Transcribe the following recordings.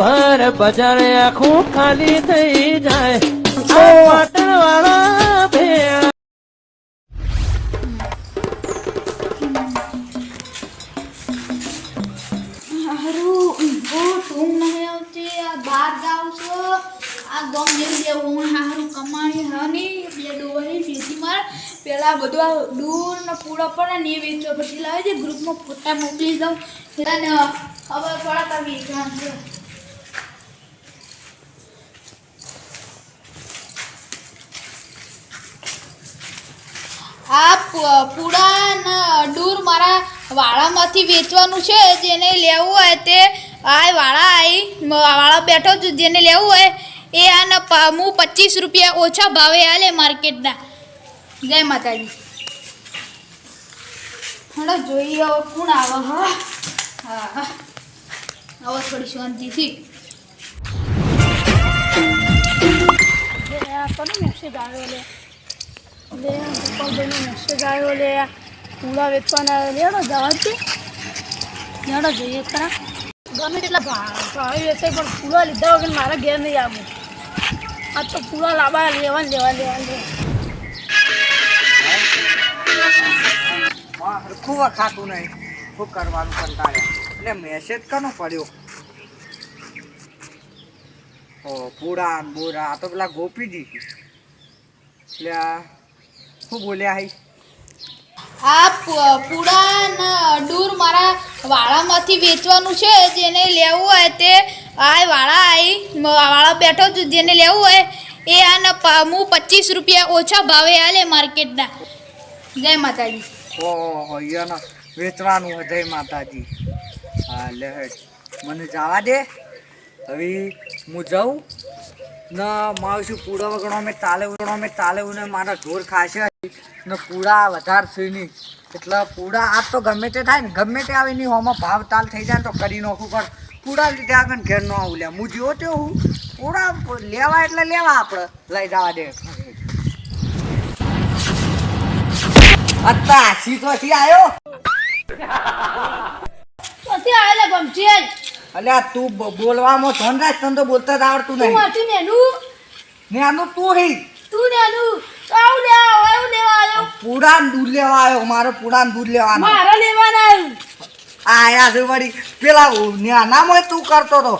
ભર બજાર આખું ખાલી થઈ જાય. પાટણ વાળા ભેળા. હારું બહુ ઊંઘ નહીં આવતી આ બહાર જાઉં છું. આ ગમ જેવી જે ઊંઘ હારું કમાણી હની બે ડોહરી ભેજી માર. પેલા બધું આ દૂર ને પૂરા પડે ને એ પછી લાવે છે ગ્રુપમાં ફોટા મોકલી દઉં. એટલે ને ખબર પડે કે વેચાણ છે. આ પ- પૂડા ને મારા વાળામાંથી વેચવાનું છે, જેને લેવું હોય તે આ વાળા આવી વાળા બેઠો છું જેને લેવું હોય એ આને હું પચીસ રૂપિયા ઓછા ભાવે આલે માર્કેટના. જય માતાજી. હલો જોઈએ આવો, કોણ આવે, હા? હા હવે થોડી શાંતિથી. આવ્યો લે ગોપાલભાઈનો મેસેજ આવ્યો લે. પૂળા વેચવાના આવ્યો લેડો જવા દે. લેડો જોઈએ ખરા ગમે તેટલા ભાવે વેચાય, પણ પૂળા લીધા વગર મારા ઘેર નહીં આવું આ તો પૂળા લાવવા લેવા લેવા લેવા લેવા. હરખું વખાતું નહીં. ખૂબ કરવાનું કંટાળ્યા. એટલે મેસેજ કનો પડ્યો? ઓ પૂરા બોરા આ તો પેલા ગોપીજી. એટલે શું બોલ્યા હઈ આ પ- ડૂર મારા વાળામાંથી વેચવાનું છે જેને લેવું હોય તે આ વાળા આવી વાળા બેઠો જેને લેવું હોય એ આને હું પચીસ રૂપિયા ઓછા ભાવે આલે માર્કેટના. જય માતાજી. ઓહો યને વેચવાનું જય માતાજી. હા લે મને જવા દે. હવે હું જાઉં. ના મારું શું પૂરા વગણો અમે તાલે ઉગણો અમે તાલે ઉને મારા ઢોર ખાશે. ને પૂળા વધારે નહીં. એટલે પૂરા આ તો ગમે તે થાય ને ગમે તે આવે નહીં હોમાં ભાવ તાલ થઈ જાય ને તો કરી નાખું. પણ પૂરા લીધે આગળ ઘેર ન આવું લે. હું જેવો તે હું પૂરા લેવા એટલે લેવા આપણે લઈ જવા દે. અત્તા સીધોથી આવ્યો પછી આવેલા ગમશે જ અલ્યા તું બોલવામાં ધન તને તો બોલતા જ આવડતું તું નહીં. હતી નેનું? ને આનું તું હી. તું નેનું આવું લેવા આવું લેવા આવ્યો. પૂરા દૂધ લેવા આવ્યો મારો પુરાણ દૂધ લેવાનો. મારા લેવાના આવ્યું. આયા છે વળી. પેલા ન્યાનામાં તું કરતો હતો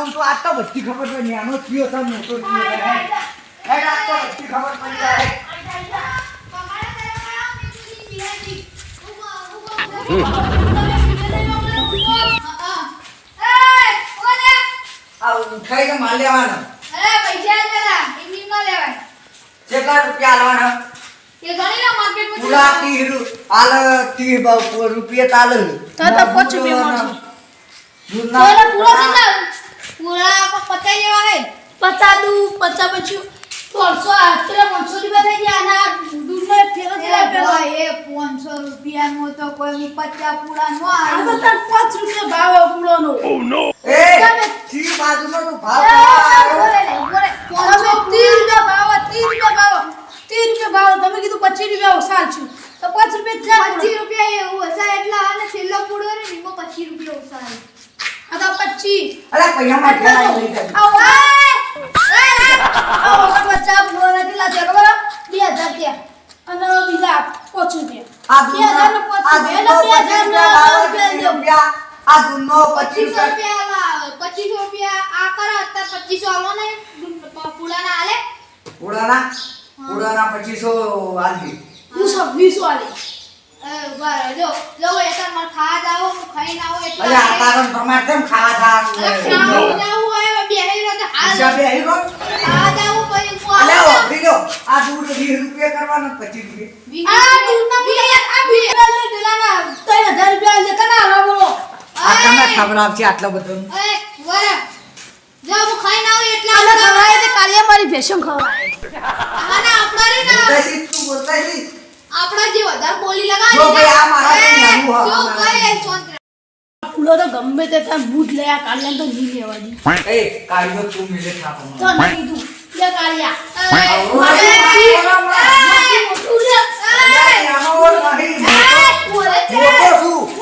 હું તો આ તો બધી ખબર છે ન્યાનો થયો તો મોટો તો ખબર પડી જાય. આ ઉઠાઈ કે માલ લેવાનો. કેટલા રૂપિયા આલવાના પૂરા ત્રીસ રૂ- આલ ત્રીસ બ- રૂપિયા તાલ તો તો પાંચ રૂપિયા મળશે. દૂધના પચાસ પચાસ પછી ત્રણસો આટલા પાંચસો રૂપિયા થઈ ગયા. અને આ જ આપેલો. પાંચસો રૂપિયાનો તો કોઈ પચાસ પૂરા નો આ તો તાર પાંચ રૂપિયા ભાવ આવે પૂળોનો. એ તી બાજુનો તું ભાવ એ, કરવા આવ્યો? રૂપિયા ભાવ આવે, ત્રીસ રૂપિયા ભાવ આવે. ત્રીસ રૂપિયા ભાવ તમે કીધું પચીસ રૂપિયા ઓછા છું તો પાંચ રૂપિયા જ પચીસ જાય રૂપિયા એ ઓછા એટલા અને છેલ્લો પૂડો રે ને એમાં પચીસ રૂપિયા ઓછા આવે. આ તો પચીસ અલા પૈયામાં ઘેર લઈ જાય. આવો, એ, એ, આવો, આ પચાસ પૂળોના કેટલા થયા ખબર હે? બે હજાર થયા. અને બીજા પાંચ રૂપિયા આ બે હજાર ને પાંચ દૂધનો રૂપિયા. પચીસ એટલે બે રૂપિયા હજાર લાવો, ત્રીસ રૂપિયા. આ દૂધનો પચીસ ને રૂપિયા. પચીસો રૂપિયા આલા, પચીસો રૂપિયા આ કરો અત્યારે પચીસો આલો ને. પૂડાના આલે. પૂરાના પૂરાના પચીસો આલી. જો જો એ તો મારે ખાવા જાવ હું ખાઈને આવું એટલે અલા આ તારો પ્રમાણ કેમ ખાવા અરે જવાનું? ખાવા જાવું હોય બેહી રહ્યો તો હાલ? ખાવા જાવું હું અલા લો. આ દૂધ રૂપિયા કરવાનું પચીસ રૂપિયા. આ રૂપિયા. આ લે પેલાના ત્રણ હજાર રૂપિયા લે કના આ તમને ખબર આવશે આટલો બધો. એ, રહો. જો હું ખાઈને આવું એટલે આને. ખવડાય તે કાલિયા મારી ભેસમ ખવડાય આને આપણા ને બોલતા શીખ, તું બોલતા શીખ. આપણા જે વધારે બોલી લગાવી જો ભાઈ આ મારા કઈ નાનું હા, જો કોઈ કઈ ફૂલો તો ગમે તે ત્યાં બૂટ લે કાલે તો નહીં લેવા દી એ કાઢ્યો તું મિલે થાપો તો નહીં કીધું લે આવો, મારે મોટું લે ઓર નહીં, મોટો- છે.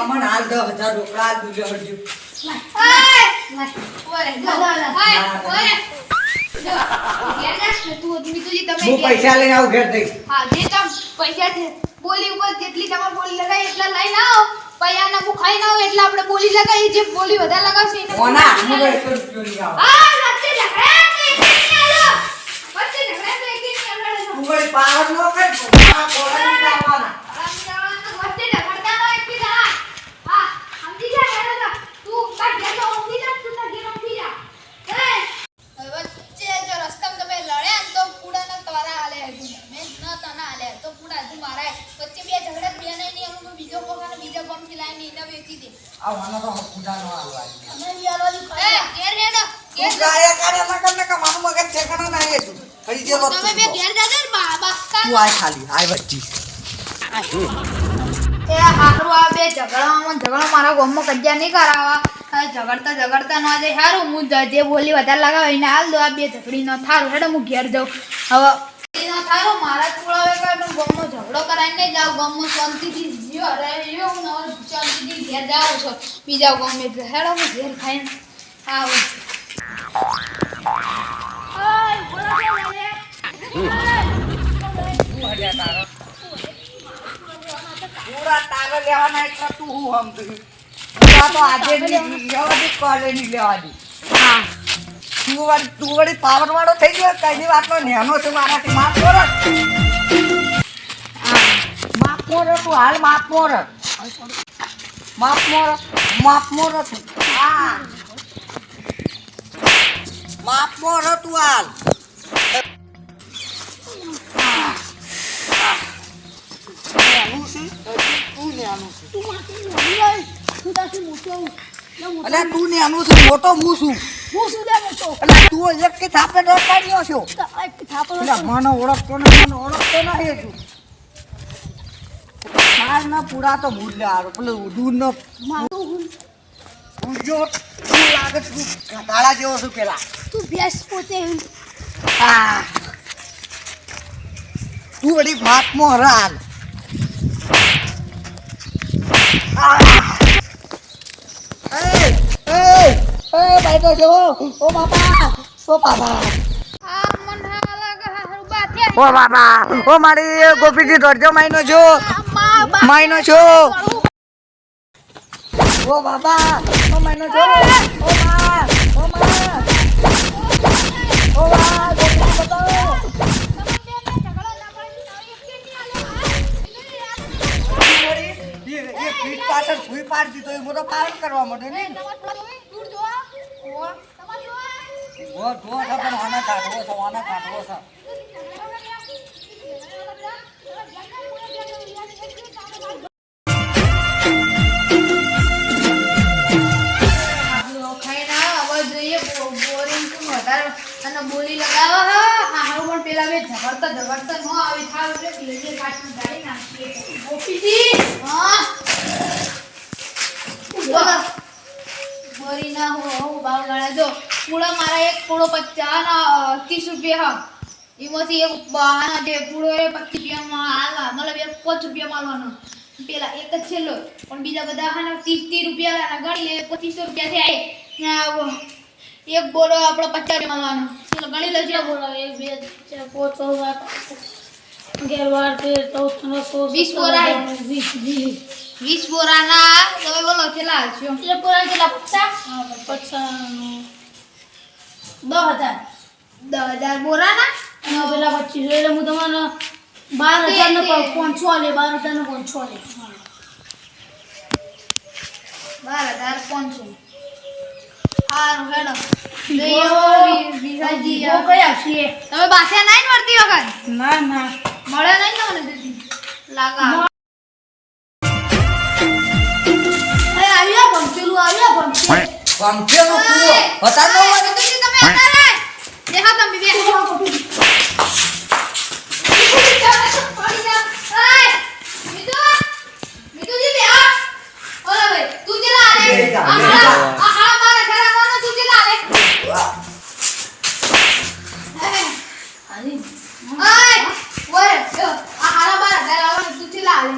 અમને હાલ દસ હજાર રોકડા હાલ દુજે હરજો આય ઓરે જો ના, ના, ના. આય ના, ના. ઓરે જો ઘેર જાસ ને તું મીતુજી તમે હું પૈસા લઈને આવું ઘેર દઈશ હા જે તમ પૈસા છે બોલી ઉપર જેટલી તમારે બોલી લગાવી એટલા લઈને આવો. પૈયા ના ખાઈ ના હોય એટલે આપણે બોલી લગાવી જે બોલી વધારે લગાવશે એને કોના હાથમાં એક રૂપિયો નહીં આવે. આ વચ્ચે ઝઘડા તો એક નહીં આલો વચ્ચે ઝઘડા તો એક નહીં આલો તું પાવર નો કર મારા કોળા નહીં આવવાના વચ્ચે ઝઘડતા તો એક બી જણા હા સમજી જા હેડો તો તું કાઢ ઘેર તો ઊંઘી જા તું તાર ઘેર ઊંઘી જા હે વચ્ચે જો રસ્તામાં તમે લડ્યા ને તો પૂડાના તારા આલે હજુ મેં ન તને આલે તો પૂડા હજુ મારા વચ્ચે બે ઝઘડા બે નહીં અમુક બીજો કોકાને બીજા કોમથી લાઈને એને વેચી દે આ મને તો હકુડા નો હાલવા અમે બી આલવાની એ ઘેર હેડો ઘેર તું ના કર કે મારું મગજ ઠેકાણા નહીં હતું ફરી જે વાત તમે બે ઘેર જાજો ને બા તું આય ખાલી આય વચ્ચે. એ હારું આ બે ઝઘડામાં ઝઘડો મારા ગામમાં કજ્જા નહીં કરાવવા. ઝઘડતા ઝઘડતા ન જાય હારું. હું જે બોલી વધારે લગાવે એને હાલ દો. આ બે ઝઘડી ન થારું. હેડો હું ઘેર જાઉં. હવે ન થારું. મારા છોડાવે પણ ગામમાં ઝઘડો કરાઈને નહીં જાઉં. ગામમાં શાંતિથી જીવ જીવો હું શાંતિથી ઘેર જાઉં છું. બીજા ગમે હેડો હું ઘેર ખાઈને આવું કે? તું થઈ ગયો કઈ વાતનો નેનો છે મારાથી માફ કરો માફ મોરો તું હાલ માફ મોર માફ મોરો માફ મોરો. હા. મોરો તું હાલ. તું તું નેનું છે મોટો હું છું. હું શું મોટો અલ્યા તું એક કે થાપે ડર કાઢ્યો છો. એક થાપો અલ્યા મને ઓળખતો નથી મને ઓળખતો તું. માર ના પૂરા તો ભૂલ લે પેલું દૂધ નો મારું ઊંજો તું લાગે તું? ગાળા જેવો છું પેલા. તું ભેંસ પોતે. આ તું વળી બાપમાં હરાલ. એ એ એ ભાઈ તો જો ઓ બાપા ઓ બાપા. ઓ બાપા ઓ મારી ગોપીજી દરજો માઈનો છો માઈનો છો ઓ બાબા ઓ માઈનો છો ઓ મા ઓ મા ઓ બા ગોપીજી બતાવો. એ પીઠ પાછળ ભૂઈ પાડી દીધો એ મોટો પાવર કરવા માંડ્યો ને. ઓ ધો છે પણ આના કાઢવો છે આના કાઢવો છે. બોરિંગ કેમ વધારે અને બોલી લગાવો હો. હારું પણ પેલા બે ઝઘડતા ઝઘડતા નો આવી થાવ એટલે લેજે પાછું ગાડી નાખીએ. ગોપીજી, હા. બોરી ના હો હું ભાવ ગણા જો પૂળો મારા એક પૂળો પચાસ ત્રીસ રૂપિયા હા. એમાંથી એક જે પૂળો એ પચીસ રૂપિયામાં હાલવા મતલબ એક પાંચ રૂપિયા માલવાનો પેલા એક જ છેલ્લો પણ બીજા બધા હાના ત્રીસ ત્રીસ રૂપિયા ગણી લે પચીસો રૂપિયા થાય એક બોલો આપણો પચાસ મારવાનો ચલો ગણી લેજો. બોલો એક બે ચાર પાંચ છ સાત અગિયાર બાર તેર ચૌદ પંદર સોળ વીસ બોરા. વીસ વીસ. બોરાના તમે બોલો કેટલા હાલશો એક બોરા કેટલા? પચાસ? પચાસ દસ હજાર. દસ હજાર બોરાના? અને પેલા પચીસો. એટલે હું તમારો બાર હજાર ને પાંચસો આલે બાર હજાર ને પાંચસો આલે બાર હજાર પાંચસો. સારું હેડો. તમે બાસ્યા નહીં ને વખત ના ના મળે નહીં તમને લાગા આવ્યા પંચેલું આવ્યા પંચેલું પંખેનો કૂવો હતા નો ઓય, દીદી તમે બે તું આલે. બે જા, આ બે હાળા, જા. આ હાળા મારા ઘરે આવવાનો, તું ચલા આલે. ઓય ઓય જો આ હારા બાર હજાર આવવાનું તું ચેલા આલે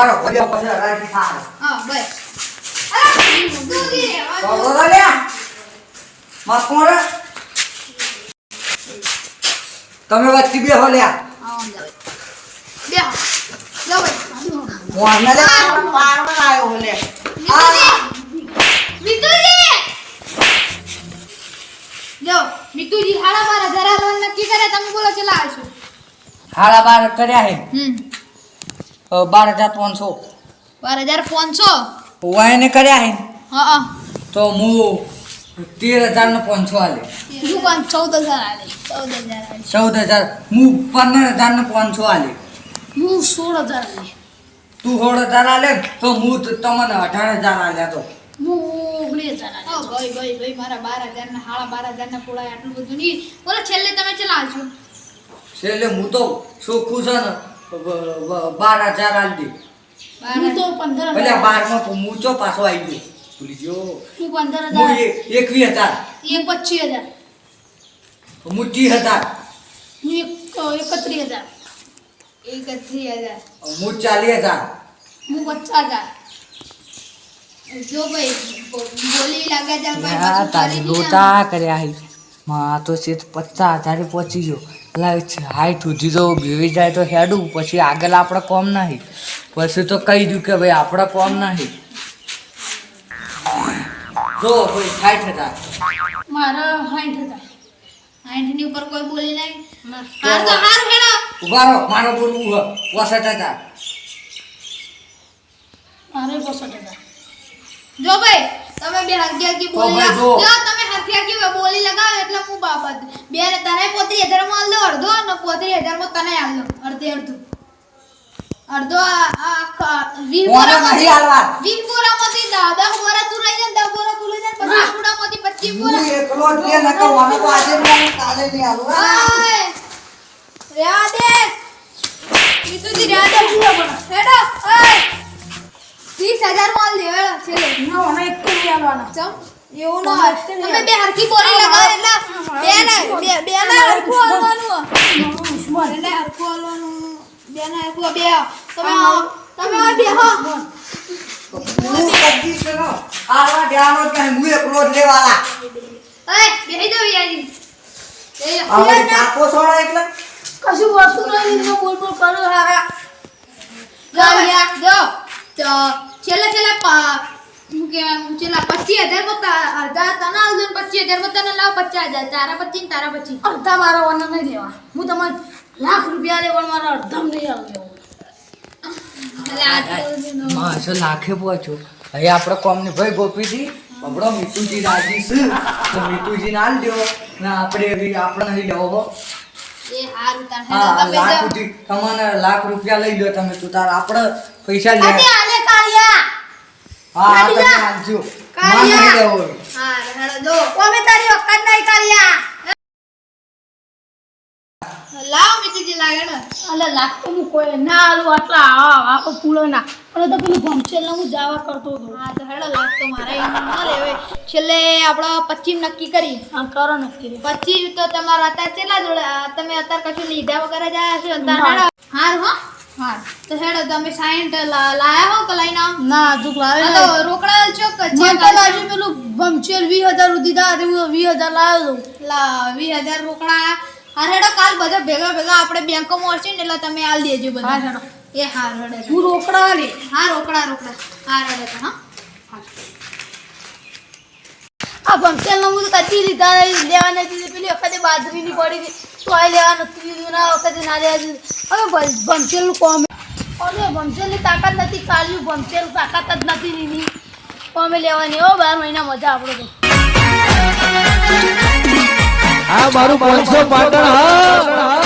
ઊભા રહો પછી હરાજી થાય હા બસ. અરે તું દી રે બોલો લ્યા માં કોણ તમે વચ્ચે બે હો લ્યા. હા બે લો મોહને લે પારમાં આવ્યો લે મિતુજી! મિતુજી જો મિતુજી હાડા બાર આવવાનું નક્કી કરે તમે બોલો ચેલા આવશો હાડા બાર કર્યા હે. હમ. બાર હજાર પાંચસો બાર હજાર પાંચસો? વાયને કર્યા હે? હા હા. તો હું તેર હજાર ને પાંચસો આલે. હું ચૌદ હજાર આલે. ચૌદ હજાર ચૌદ હજાર. હું પંદર હજાર ને પાંચસો આલે. હું સોળ હજાર આલે. તું સોળ હજાર આલે તો હું તમને અઢાર હજાર આલ્યા તો. હું ઓગણીસ હજાર ભાઈ ભાઈ ભાઈ મારા બાર હજાર ને હાડા બાર હજાર ને પોળા આટલું બધું નહીં. બોલો છેલ્લે તમે ચલાવજો આવશો છેલ્લે હું તો ચોખ્ખું છે ને? બાર હજાર આલી દે. બાર હું તો પંદર બારમાં હું ચો પાછો આવી ગયો. ભૂલી ગયો. હું પંદર હજાર એકવીસ હજાર. એક પચીસ હજાર. હું ત્રીસ હજાર. હું એક એકત્રીસ હજાર. એકત્રીસ હજાર. હું ચાલીસ હજાર. હું પચાસ હજાર. જો ભાઈ બોલી લાગે છે ભાઈ આ તો છે પચાસ હજારે પહોંચી ગયો. એટલે હાઈટ સુધી તો ભેવી જાય તો હેડું પછી આગળ આપણે કોમ નહીં. પછી તો કહી દઉં કે ભાઈ આપણે કોમ નહીં. જો ભાઈ હાઈટ હતા મારા સાઠ હજાર સાઠની ઉપર કોઈ બોલી નહીં. હાર તો હાર હેડો. ઊભા રહો બોલવું હ પોસઠ હજાર મારે પોસઠ હજાર જો ભાઈ તમે બે બોલી જો. જો તમે હરખી બોલી લગાવ એટલે હું બાબત. બે ને તને પોત્રીસ હજારમાં આલ દો અડધો અને પોત્રીસ હજારમાં તને આલ દો. અડધે અડધું. અડધો આ- આ આખા વીસ નહીં આલવા? વીસ બોરામાંથી માંથી દાદા બોરા તું લઈ જા દા બોરા તું લઈ જા ને પચાસ બોરામાંથી પચીસ બોરા. હું એકલો જ લે નકર મને તો આજે નહીં કાલે નહીં આલવા કીધું તી રહ્યા હેડો ઓય! ત્રીસ હજારમાં આલ દે હેડો છેલ્લે. ના મને એક આવવાના ચમ. એવું ના. તમે બે હરખી બોરી લગાવો એટલે બે ને બે બે ને હરખું હાલવાનું ને હરખું હાલવાનું બે ને હરખું બે તમે આવો. તમે બે હો. હું કદી છે આવા ધ્યાનો જ હું એકલો જ લેવાલા ઓય બેહી જાઓ યારી. એ કાપો એટલે. કશું વસ્તુ નહીં તો બોલ બોલ કરો હારા. જાવ યાર જાવ છેલ્લે છેલ્લે પા હું છેલ્લા પચીસ હજાર પત્તા અડધા તને આવજો ને પચીસ હજારમાં તને લાવ પચાસ હજાર. તારા પચીસ ને તારા પચીસ અડધા મારા વાના નહીં લેવા. હું તમારે લાખ રૂપિયા લે પણ મારા અડધા નહીં આવજો એટલે આ તો માસો લાખે પહોંચ્યો. હવે આપણે કોમની ભાઈ ગોપીજી હમણાં મીતુજી રાજી છે. તો મીતુજી ના આપણે આપણે નહીં લેવો લાખ રૂપિયા લઈ લો તમે. તું તાર આપણે પૈસા લે. હા આ તમે કાઢી આલજો નહીં જા. હા હેડો જો. અમે તારી વખત નહીં કાળિયા લાવ મીઠી લાગે ને. અલે લાગતો હું કોઈ. ના આલું આટલા આ આ પૂળો ના પણ તો પેલું ભમચેલ હું જાવા કરતો હતો. હા તો હેડો લાગ મારે. ના લેવે છેલ્લે આપણે પચીસ નક્કી કરી. હા કરો નક્કી. પચીસ તો તમારા અત્યારે કેટલા જોડે તમે અત્યારે કશું લીધા વગર જ આવ્યા છો? અત્યારે હેડો. હાર હો. હાર તો હેડો તમે સાઈઠ લાયા હો કે લઈને ના તું લાવે તો રોકડા ચોક મને તો લાગે પેલું ભમચેલ વીસ હજાર સુધી દા હું વીસ હજાર લાવ્યો લા 20000 રોકડા. અરે હેડો કાલ બધા ભેગા ભેગા આપણે બેંકોમાં મળશે ને એટલે તમે આલ દેજો બધા. હા, હેડો. એ હા હેડો હું રોકડા લે. હા રોકડા રોકડા. હાર હેડો હા. આ ભમચેલ હું તો કદી લીધા લેવા નથી. પેલી વખતે બાજરીની પડી હતી. તો આ લેવા નથી ના વખતે ના લેવા દીધું. હવે ભ- ભમચેલનું કોમ અરે ભમસેલની તાકાત નથી કાલ્યું ભમચેલ તાકાત જ નથી નીની. કોમે લેવાની ઓ બાર મહિના મજા આપણે તો. હા, મારું પાંચસો પાટણ, હા.